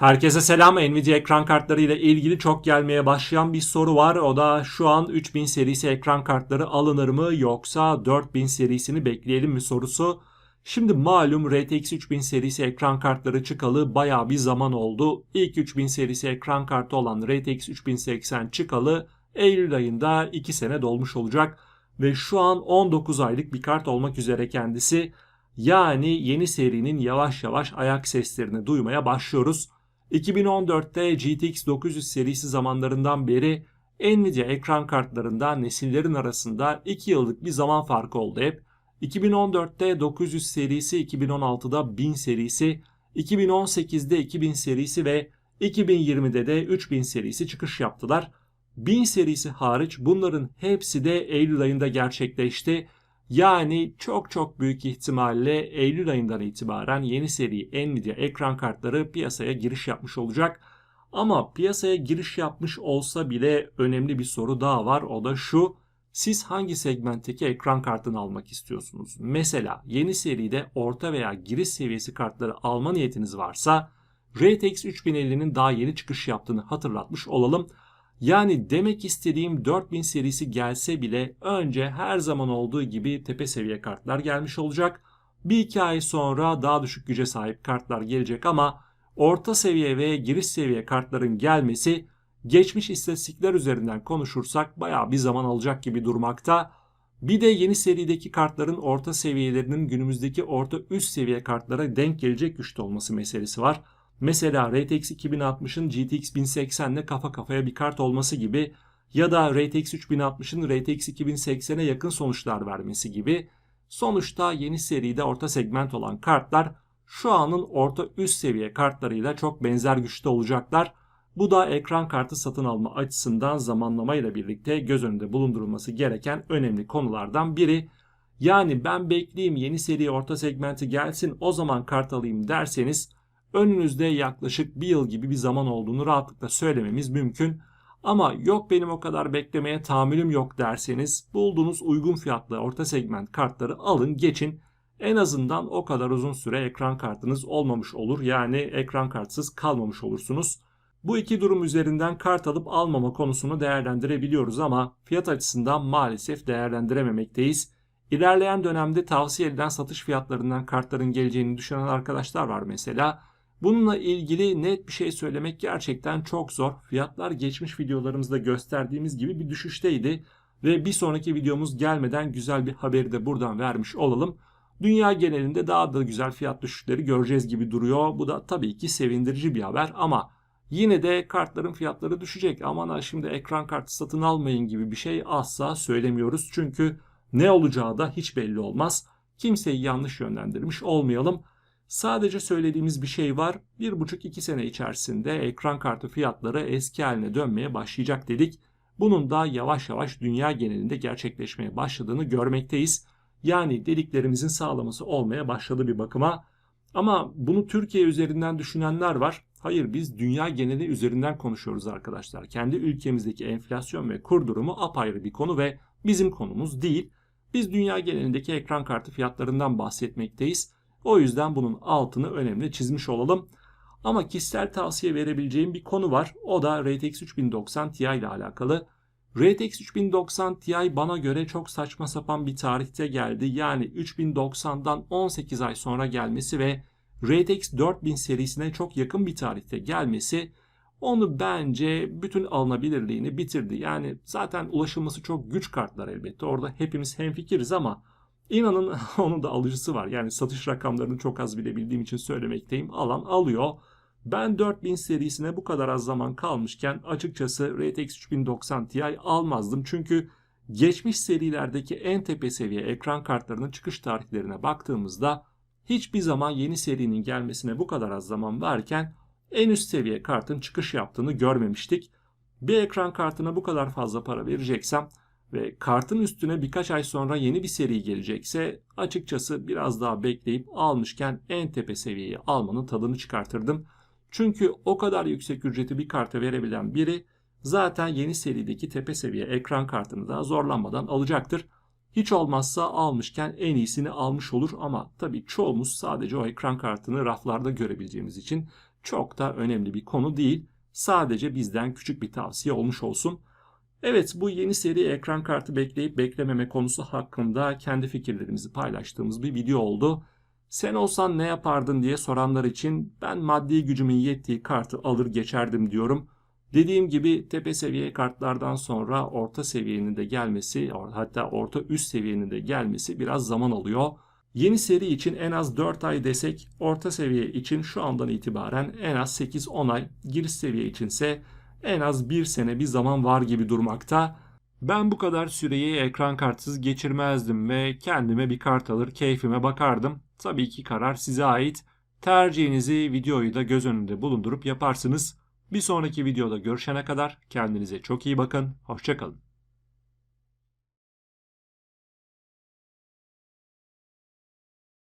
Herkese selam. Nvidia ekran kartları ile ilgili çok gelmeye başlayan bir soru var. O da şu an 3000 serisi ekran kartları alınır mı yoksa 4000 serisini bekleyelim mi sorusu. Şimdi malum RTX 3000 serisi ekran kartları çıkalı baya bir zaman oldu. İlk 3000 serisi ekran kartı olan RTX 3080 çıkalı Eylül ayında 2 sene dolmuş olacak. Ve şu an 19 aylık bir kart olmak üzere kendisi. Yani yeni serinin yavaş yavaş ayak seslerini duymaya başlıyoruz. 2014'te GTX 900 serisi zamanlarından beri Nvidia ekran kartlarında nesillerin arasında 2 yıllık bir zaman farkı oldu hep. 2014'te 900 serisi, 2016'da 1000 serisi, 2018'de 2000 serisi ve 2020'de de 3000 serisi çıkış yaptılar. 1000 serisi hariç bunların hepsi de Eylül ayında gerçekleşti. Yani çok çok büyük ihtimalle Eylül ayından itibaren yeni seri Nvidia ekran kartları piyasaya giriş yapmış olacak. Ama piyasaya giriş yapmış olsa bile önemli bir soru daha var. O da şu. Siz hangi segmentteki ekran kartını almak istiyorsunuz? Mesela yeni seride orta veya giriş seviyesi kartları alma niyetiniz varsa RTX 3050'nin daha yeni çıkış yaptığını hatırlatmış olalım. Yani demek istediğim 4000 serisi gelse bile önce her zaman olduğu gibi tepe seviye kartlar gelmiş olacak. Bir iki ay sonra daha düşük güce sahip kartlar gelecek ama orta seviye ve giriş seviye kartların gelmesi geçmiş istatistikler üzerinden konuşursak bayağı bir zaman alacak gibi durmakta. Bir de yeni serideki kartların orta seviyelerinin günümüzdeki orta üst seviye kartlara denk gelecek güçte olması meselesi var. Mesela RTX 2060'ın GTX 1080 ile kafa kafaya bir kart olması gibi ya da RTX 3060'ın RTX 2080'e yakın sonuçlar vermesi gibi sonuçta yeni seride orta segment olan kartlar şu anın orta üst seviye kartlarıyla çok benzer güçte olacaklar. Bu da ekran kartı satın alma açısından zamanlamayla birlikte göz önünde bulundurulması gereken önemli konulardan biri. Yani ben bekleyeyim yeni seri orta segmenti gelsin o zaman kart alayım derseniz önünüzde yaklaşık bir yıl gibi bir zaman olduğunu rahatlıkla söylememiz mümkün. Ama yok benim o kadar beklemeye tahammülüm yok derseniz bulduğunuz uygun fiyatlı orta segment kartları alın geçin. En azından o kadar uzun süre ekran kartınız olmamış olur. Yani ekran kartsız kalmamış olursunuz. Bu iki durum üzerinden kart alıp almama konusunu değerlendirebiliyoruz ama fiyat açısından maalesef değerlendirememekteyiz. İlerleyen dönemde tavsiye edilen satış fiyatlarından kartların geleceğini düşünen arkadaşlar var mesela. Bununla ilgili net bir şey söylemek gerçekten çok zor. Fiyatlar geçmiş videolarımızda gösterdiğimiz gibi bir düşüşteydi. Ve bir sonraki videomuz gelmeden güzel bir haberi de buradan vermiş olalım. Dünya genelinde daha da güzel fiyat düşüşleri göreceğiz gibi duruyor. Bu da tabii ki sevindirici bir haber ama yine de kartların fiyatları düşecek. Aman ha şimdi ekran kartı satın almayın gibi bir şey asla söylemiyoruz. Çünkü ne olacağı da hiç belli olmaz. Kimseyi yanlış yönlendirmiş olmayalım. Sadece söylediğimiz bir şey var. 1,5-2 sene içerisinde ekran kartı fiyatları eski haline dönmeye başlayacak dedik. Bunun da yavaş yavaş dünya genelinde gerçekleşmeye başladığını görmekteyiz. Yani dediklerimizin sağlaması olmaya başladı bir bakıma. Ama bunu Türkiye üzerinden düşünenler var. Hayır biz dünya geneli üzerinden konuşuyoruz arkadaşlar. Kendi ülkemizdeki enflasyon ve kur durumu apayrı bir konu ve bizim konumuz değil. Biz dünya genelindeki ekran kartı fiyatlarından bahsetmekteyiz. O yüzden bunun altını önemli çizmiş olalım. Ama kişisel tavsiye verebileceğim bir konu var. O da RTX 3090 Ti ile alakalı. RTX 3090 Ti bana göre çok saçma sapan bir tarihte geldi. Yani 3090'dan 18 ay sonra gelmesi ve RTX 4000 serisine çok yakın bir tarihte gelmesi onu bence bütün alınabilirliğini bitirdi. Yani zaten ulaşılması çok güç kartlar elbette. Orada hepimiz hemfikiriz ama İnanın onun da alıcısı var. Yani satış rakamlarını çok az bilebildiğim için söylemekteyim. Alan alıyor. Ben 4000 serisine bu kadar az zaman kalmışken açıkçası RTX 3090 Ti almazdım. Çünkü geçmiş serilerdeki en tepe seviye ekran kartlarının çıkış tarihlerine baktığımızda hiçbir zaman yeni serinin gelmesine bu kadar az zaman varken en üst seviye kartın çıkış yaptığını görmemiştik. Bir ekran kartına bu kadar fazla para vereceksem ve kartın üstüne birkaç ay sonra yeni bir seri gelecekse açıkçası biraz daha bekleyip almışken en tepe seviyeyi almanın tadını çıkartırdım. Çünkü o kadar yüksek ücreti bir karta verebilen biri zaten yeni serideki tepe seviye ekran kartını da zorlanmadan alacaktır. Hiç olmazsa almışken en iyisini almış olur ama tabii çoğumuz sadece o ekran kartını raflarda görebileceğimiz için çok da önemli bir konu değil. Sadece bizden küçük bir tavsiye olmuş olsun. Evet bu yeni seri ekran kartı bekleyip beklememe konusu hakkında kendi fikirlerimizi paylaştığımız bir video oldu. Sen olsan ne yapardın diye soranlar için ben maddi gücümün yettiği kartı alır geçerdim diyorum. Dediğim gibi tepe seviye kartlardan sonra orta seviyenin de gelmesi hatta orta üst seviyenin de gelmesi biraz zaman alıyor. Yeni seri için en az 4 ay desek orta seviye için şu andan itibaren en az 8-10 ay giriş seviye içinse en az 1 sene bir zaman var gibi durmakta. Ben bu kadar süreyi ekran kartsız geçirmezdim ve kendime bir kart alır keyfime bakardım. Tabii ki karar size ait. Tercihinizi videoyu da göz önünde bulundurup yaparsınız. Bir sonraki videoda görüşene kadar kendinize çok iyi bakın. Hoşçakalın.